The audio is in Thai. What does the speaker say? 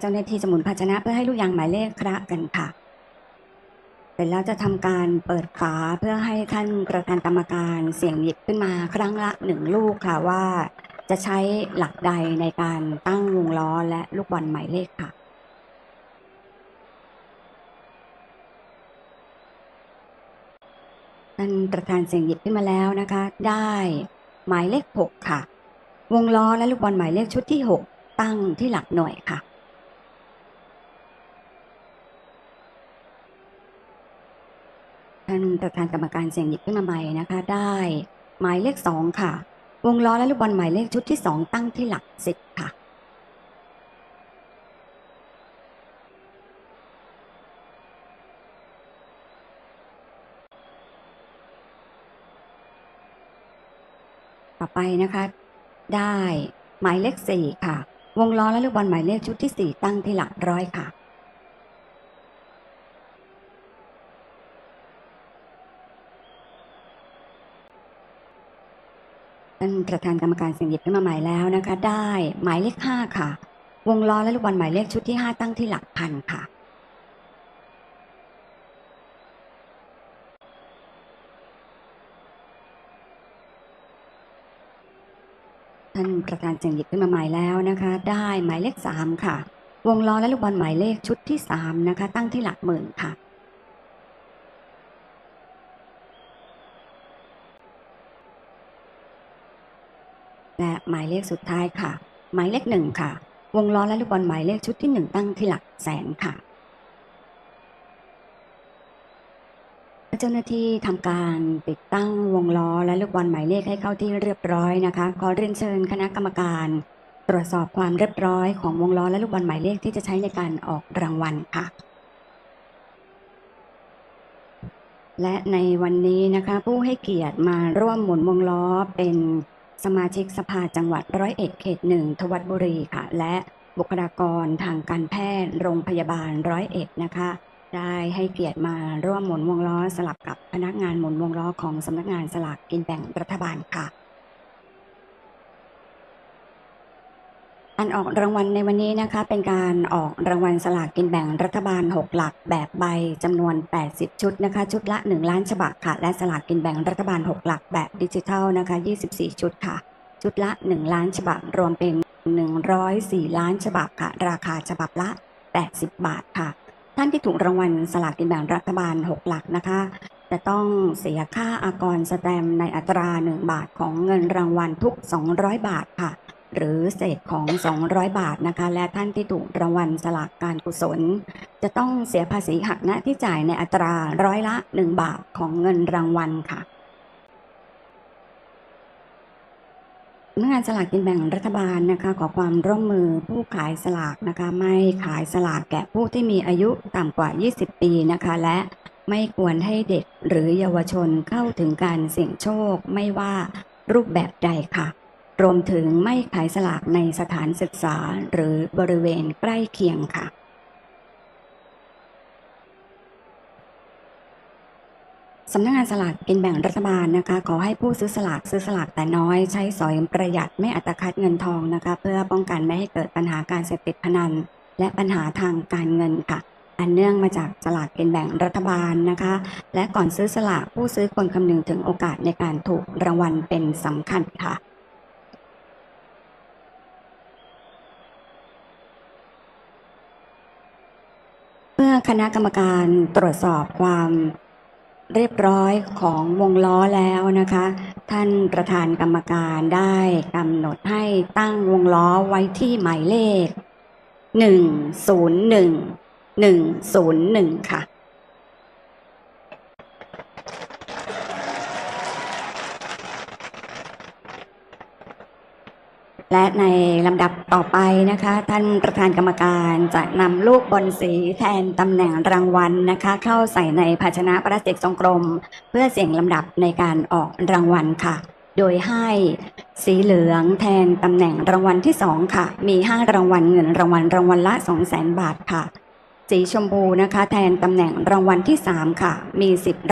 เจ้าหน้าที่จะหมุนภาชนะเพื่อให้ลูกยางหมายเลขคระกันค่ะ เสร็จแล้วจะทำการเปิดฝาเพื่อให้ท่านประธานกรรมการเสี่ยงหยิบขึ้นมาครั้งละหนึ่งลูกค่ะว่า จะใช้หลักใดในการตั้งวงล้อและลูกบอลหมายเลขค่ะท่านประธานเสียงหยิบขึ้นมาแล้วนะคะ ได้หมายเลขหกค่ะ วงล้อและลูกบอลหมายเลขชุดที่หกตั้งที่หลักหน่วยค่ะ ท่าน ประธานกรรมการเสียงหยิบขึ้นมาใหม่นะคะ ได้หมายเลขสองค่ะ วงล้อและลูกบอลหมายเลขชุดที่สองตั้งที่หลักสิบค่ะต่อไปนะคะ ได้หมายเลขสี่ค่ะ วงล้อและลูกบอลหมายเลขชุดที่สี่ตั้งที่หลักร้อยค่ะ ท่านประธานกรรมการเสียงหยิบขึ้นมาใหม่แล้วนะคะ ได้หมายเลขห้าค่ะ วงล้อและลูกบอลหมายเลขชุดที่ห้าตั้งที่หลักพันค่ะท่านประธานเสียงหยิบขึ้นมาใหม่แล้วนะคะ ได้หมายเลขสามค่ะ วงล้อและลูกบอลหมายเลขชุดที่สามนะคะ ตั้งที่หลักหมื่นค่ะ และหมายเลขสุดท้ายค่ะ หมายเลขหนึ่งค่ะ วงล้อและลูกบอลหมายเลขชุดที่หนึ่งตั้งที่หลักแสนค่ะ เจ้าหน้าที่ทำการติดตั้งวงล้อและลูกบอลหมายเลขให้เข้าที่เรียบร้อยนะคะขอเรียนเชิญคณะกรรมการ ตรวจสอบความเรียบร้อยของวงล้อและลูกบอลหมายเลขที่จะใช้ในการออกรางวัลค่ะและในวันนี้นะคะผู้ให้เกียรติมาร่วมหมุนวงล้อเป็น สมาชิกสภาจังหวัดร้อยเอ็ดเขตหนึ่งทวัดบุรีค่ะ และบุคลากรทางการแพทย์โรงพยาบาลร้อยเอ็ดนะคะ ได้ให้เกียรติมาร่วมหมุนวงล้อสลับกับพนักงานหมุนวงล้อของสำนักงานสลากกินแบ่งรัฐบาลค่ะ อันออกรางวัลในวันนี้นะคะ เป็นการออกรางวัลสลากกินแบ่งรัฐบาล 6 หลักแบบใบจำนวน 80 ชุดนะคะ ชุดละ 1 ล้านฉบับค่ะ และสลากกินแบ่งรัฐบาล 6 หลักแบบดิจิทัลนะคะ 24 ชุดค่ะ ชุดละ 1 ล้านฉบับรวมเป็น 104 ล้านฉบับค่ะ ราคาฉบับละ 80 บาทค่ะ ท่านที่ถูกรางวัลสลากกินแบ่งรัฐบาล 6 หลักนะคะจะต้องเสียค่าอากรสแตมในอัตรา 1 บาทของเงินรางวัลทุก 200 บาทค่ะ หรือเศษของ 200 บาทนะคะ และท่านที่ถูกรางวัลสลากการกุศล จะต้องเสียภาษีหักหน้าที่จ่ายในอัตราร้อยละ 1 บาทของเงินรางวัลค่ะสำนักงานสลากกินแบ่งรัฐบาลนะคะ ขอความร่วมมือผู้ขายสลากนะคะ ไม่ขายสลากแก่ผู้ที่มีอายุต่ำกว่า 20 ปีนะคะ และไม่ควรให้เด็กหรือเยาวชนเข้าถึงการเสี่ยงโชคไม่ว่ารูปแบบใดค่ะ รวมถึงไม่ขายสลากในสถานศึกษาหรือบริเวณใกล้เคียงค่ะ สำนักงานสลากกินแบ่งรัฐบาลนะคะ ขอให้ผู้ซื้อสลากซื้อสลากแต่น้อยใช้สอยประหยัดไม่อัตคัดเงินทองนะคะ เพื่อป้องกันไม่ให้เกิดปัญหาการเสพติดพนัน และปัญหาทางการเงินค่ะอันเนื่องมาจากสลากกินแบ่งรัฐบาลนะคะ และก่อนซื้อสลากผู้ซื้อควรคำนึงถึงโอกาสในการถูกรางวัลเป็นสำคัญค่ะ เมื่อ คณะกรรมการตรวจสอบความเรียบร้อยของวงล้อแล้วนะคะ ท่านประธานกรรมการได้กำหนดให้ตั้งวงล้อไว้ที่หมายเลขหนึ่งศูนย์หนึ่งหนึ่งศูนย์หนึ่งค่ะ และในลำดับต่อไปนะคะ ท่านประธานกรรมการจะนำลูกบอลสีแทนตำแหน่งรางวัลนะคะ เข้าใส่ในภาชนะพลาสติกทรงกลม เพื่อเสี่ยงลำดับในการออกรางวัลค่ะ โดยให้สีเหลืองแทนตำแหน่งรางวัลที่สองค่ะ มีห้ารางวัลเงินรางวัลรางวัลละ2 0 0 0 0 0บาทค่ะ สีชมพูนะคะ แทนตำแหน่งรางวัลที่สามค่ะ มีสิบ